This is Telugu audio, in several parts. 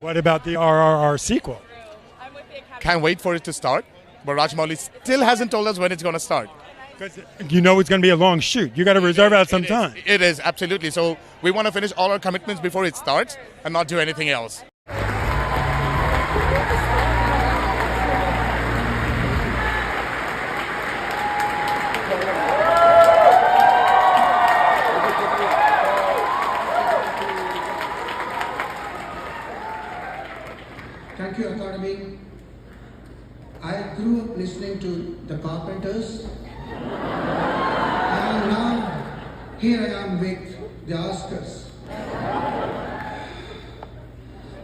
What about the RRR sequel? Can't wait for it to start. But Rajmouli still hasn't told us when it's going to start. Because you know it's going to be a long shoot. You got to reserve out some It is- time. It is, absolutely. So we want to finish all our commitments before it starts and not do anything else. Thank you, Academy. I grew up listening to the Carpenters. and now, here I am with the Oscars.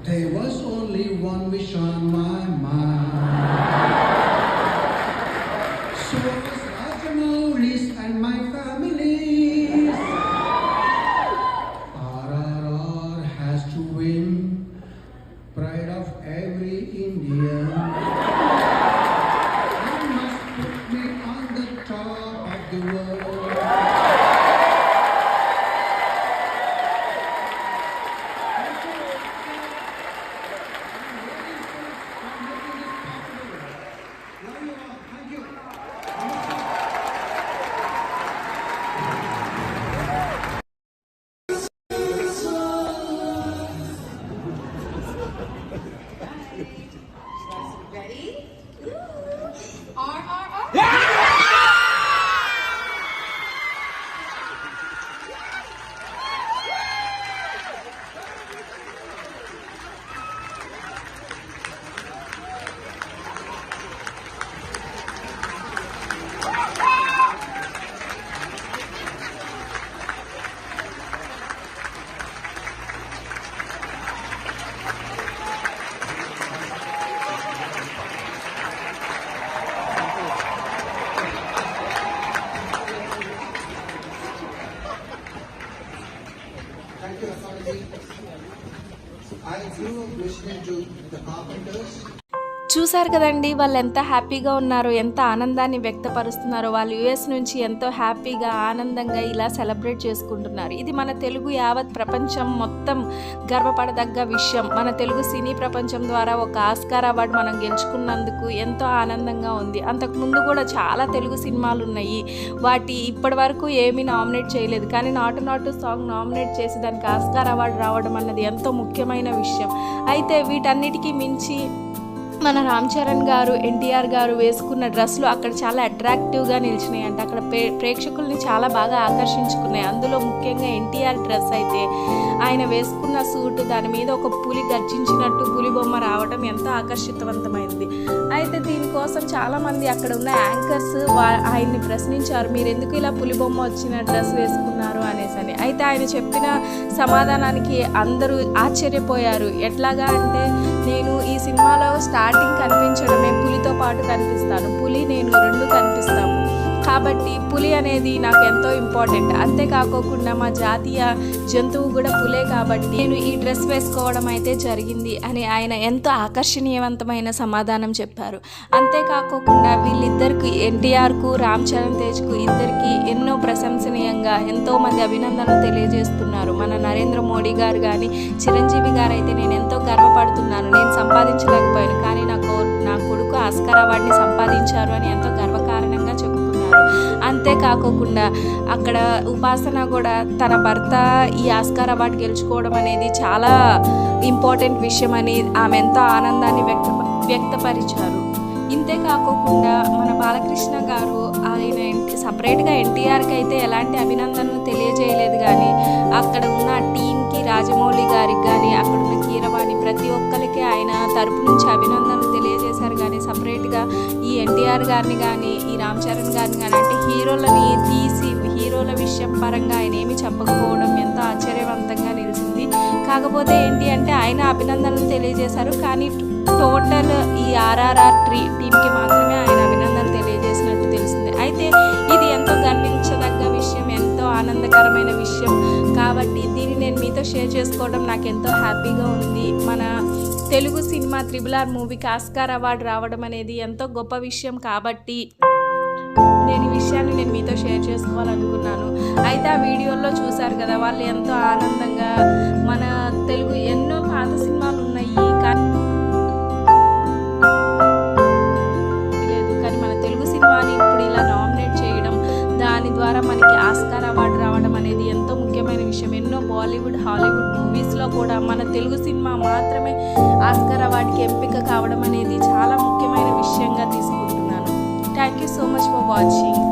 There was only one wish on my mind. So of every Indian. Thank you, Authority. I grew up listening to the Carpenters. చూశారు కదండి వాళ్ళు ఎంత హ్యాపీగా ఉన్నారో ఎంత ఆనందాన్ని వ్యక్తపరుస్తున్నారో వాళ్ళు యుఎస్ నుంచి ఎంతో హ్యాపీగా ఆనందంగా ఇలా సెలబ్రేట్ చేసుకుంటున్నారు. ఇది మన తెలుగు యావత్ ప్రపంచం మొత్తం గర్వపడదగ్గ విషయం. మన తెలుగు సినీ ప్రపంచం ద్వారా ఒక ఆస్కార్ అవార్డు మనం గెలుచుకున్నందుకు ఎంతో ఆనందంగా ఉంది. అంతకు ముందు కూడా చాలా తెలుగు సినిమాలు ఉన్నాయి. వాటి ఇప్పటి వరకు ఏమీ నామినేట్ చేయలేదు. కానీ నాటు నాటు సాంగ్ నామినేట్ చేసి దానికి ఆస్కార్ అవార్డు రావడం అన్నది ఎంతో ముఖ్యమైన విషయం. అయితే వీటన్నిటికీ మించి మన రామ్ చరణ్ గారు ఎన్టీఆర్ గారు వేసుకున్న డ్రెస్లు అక్కడ చాలా అట్రాక్టివ్గా నిలిచినాయి అంటే అక్కడ ప్రే ప్రేక్షకుల్ని చాలా బాగా ఆకర్షించుకున్నాయి. అందులో ముఖ్యంగా ఎన్టీఆర్ డ్రెస్ అయితే ఆయన వేసుకున్న సూట్ దాని మీద ఒక పులి గర్జించినట్టు పులి బొమ్మ రావడం ఎంతో ఆకర్షితవంతమైంది. అయితే దీనికోసం చాలామంది అక్కడ ఉన్న యాంకర్స్ వా ఆయన్ని ప్రశ్నించారు మీరు ఎందుకు ఇలా పులి బొమ్మ వచ్చిన డ్రెస్ వేసుకున్నారు? అనేసి అని అయితే ఆయన చెప్పిన సమాధానానికి అందరూ ఆశ్చర్యపోయారు. ఎట్లాగా అంటే నేను ఈ సినిమాలో స్టార్టింగ్ కనిపించడమే పులితో పాటు కనిపిస్తాను. పులి నేను రెండు కనిపిస్తాము. కాబట్టి పులి అనేది నాకు ఎంతో ఇంపార్టెంట్. అంతేకాకోకుండా మా జాతీయ జంతువు కూడా పులే కాబట్టి నేను ఈ డ్రెస్ వేసుకోవడం అయితే జరిగింది అని ఆయన ఎంతో ఆకర్షణీయవంతమైన సమాధానం చెప్పారు. అంతేకాకోకుండా వీళ్ళిద్దరికి ఎన్టీఆర్కు రామ్ చరణ్ తేజ్కు ఇద్దరికి ఎన్నో ప్రశంసనీయంగా ఎంతో మంది అభినందనలు తెలియజేస్తున్నారు. మన నరేంద్ర మోడీ గారు కానీ చిరంజీవి గారు అయితే నేను ఎంతో గర్వపడుతున్నాను. నేను సంపాదించలేకపోయాను కానీ నా కో నా కొడుకు ఆస్కార్ అవార్డుని సంపాదించారు అని ఎంతో గర్వకారణంగా చెప్పుకున్నారు అంతేకాకుండా అక్కడ ఉపాసన కూడా తన భర్త ఈ ఆస్కార్ అవార్డు గెలుచుకోవడం అనేది చాలా ఇంపార్టెంట్ విషయం అని ఆమె ఎంతో ఆనందాన్ని వ్యక్త వ్యక్తపరిచారు. ఇంతే కాకోకుండా మన బాలకృష్ణ గారు ఆయన సపరేట్గా ఎన్టీఆర్కి అయితే ఎలాంటి అభినందనలు తెలియజేయలేదు కానీ అక్కడ ఉన్న టీంకి రాజమౌళి గారికి కానీ అక్కడ ఉన్న కీరవాణి ప్రతి ఒక్కరికి ఆయన తరపు నుంచి అభినందన చేశారు కానీ సపరేట్గా ఈ ఎన్టీఆర్ గారిని కానీ ఈ రామ్ చరణ్ గారిని కానీ అంటే హీరోలని తీసి హీరోల విషయం పరంగా ఆయన ఏమి చెప్పకపోవడం ఎంతో ఆశ్చర్యవంతంగా నిలిచింది. కాకపోతే ఏంటి అంటే ఆయన అభినందనలు తెలియజేశారు కానీ టోటల్ ఈ ఆర్ఆర్ఆర్ ట్రీ టీంకి మాత్రమే ఆయన అభినందనలు తెలియజేసినట్టు తెలిసింది. అయితే ఇది ఎంతో గర్వించదగ్గ విషయం ఎంతో ఆనందకరమైన విషయం కాబట్టి దీన్ని నేను మీతో షేర్ చేసుకోవడం నాకు ఎంతో హ్యాపీగా ఉంది. మన తెలుగు సినిమా త్రిబుల్ ఆర్ మూవీకి ఆస్కార్ అవార్డు రావడం అనేది ఎంతో గొప్ప విషయం కాబట్టి నేను ఈ విషయాన్ని నేను మీతో షేర్ చేసుకోవాలనుకున్నాను. అయితే ఆ వీడియోలో చూశారు కదా వాళ్ళు ఎంతో ఆనందంగా మన తెలుగు ఎన్నో పాత సినిమాలు ఉన్నాయి. కానీ లేదు కానీ మన తెలుగు సినిమాని ఇప్పుడు ఇలా నామినేట్ చేయడం దాని ద్వారా మనకి ఆస్కార్ అవార్డు రావడం అనేది ఎంతో ముఖ్యమైన విషయం. ఎన్నో బాలీవుడ్ హాలీవుడ్ మూవీస్లో కూడా మన తెలుగు సినిమా మాత్రమే ఆస్కార్ అవార్డుకి ఎంపిక కావడం అనేది చాలా ముఖ్యమైన విషయంగా తీసుకుంటున్నాను. Thank you so much for watching